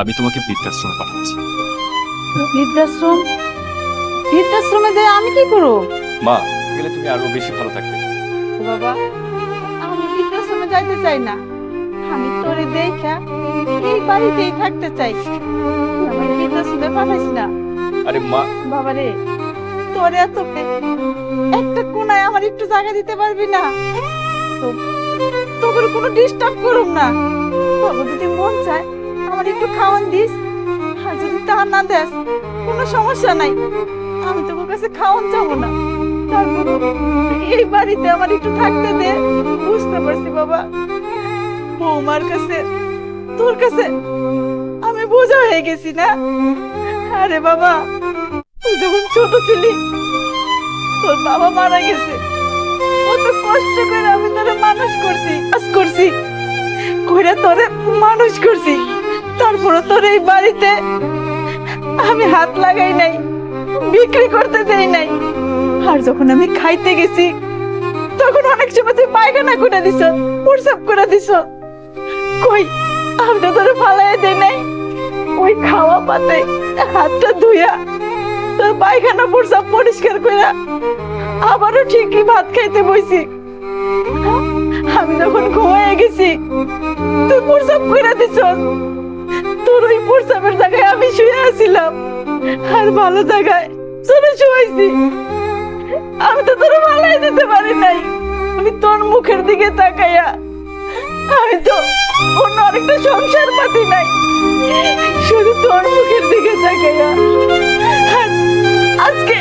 আমি তোমাকে বৃদ্ধাশ্রমে পাঠাচ্ছি। বৃদ্ধাশ্রম? বৃদ্ধাশ্রমে যে আমি কি করব? মা গেলে তুমি আরও বেশি ভালো থাকবে। বাবা আমি বৃদ্ধাশ্রমে যাইতে চাই না। আমি তোরে দেখা এই বাড়িতেই থাকতে চাই। আমার বৃদ্ধাশ্রমে পাঠাইস না। আরে মা। বাবা রে তোরে এত একটা কোনায় আমার একটু জায়গা দিতে পারবি না। তোকে কোনো ডিস্টার্ব করুম না। তোর যদি মন চায় আমার একটু খাওয়ান দিস। আর যদি তা না দেস, কোনো সমস্যা নাই। আমি তোর কাছে খাওয়ান যাব না। এই বাড়িতে আমার একটু থাকতে দে। বুঝতে পারছি বাবা। বৌমার কাছে, তোর কাছে আমি বোঝা হয়ে গেছি না। আরে বাবা, তুই যখন ছোট ছিলি, তোর বাবা মারা গেছে। কত কষ্ট করে আমি তোরে মানুষ করছি কাজ করছি। কইরা তোরে মানুষ করছি। তারপরে তোর এই বাড়িতে আমি হাত লাগাই নাই, বিক্রি করতে দেই নাই। আর যখন আমি খাইতে গেছি, তখন অনেক সময় তুই পায়খানা করে দিছ, প্রসাব করে দিছ। কই, আমি তো তোরে ফালাই দেই নাই। ওই খাওয়া পাতে হাতটা ধুইয়া তোর পায়খানা প্রসাব পরিষ্কার কইরা আবারও ঠিকই ভাত খাইতে বইছি। আমি যখন ঘুমায় গেছি, তুই প্রসাব করে দিছ ওই জায়গায়, আমি শুয়ে আছিলাম। আর ভালো জায়গায় চলে শুয়েছি। আমি তো তোর ভালাই দিতে পারি নাই। আমি তোর মুখের দিকে তাকাইয়া, আমি তো অন্য আরেকটা সংসার পাতি নাই। শুধু তোর মুখের দিকে তাকাইয়া। আজকে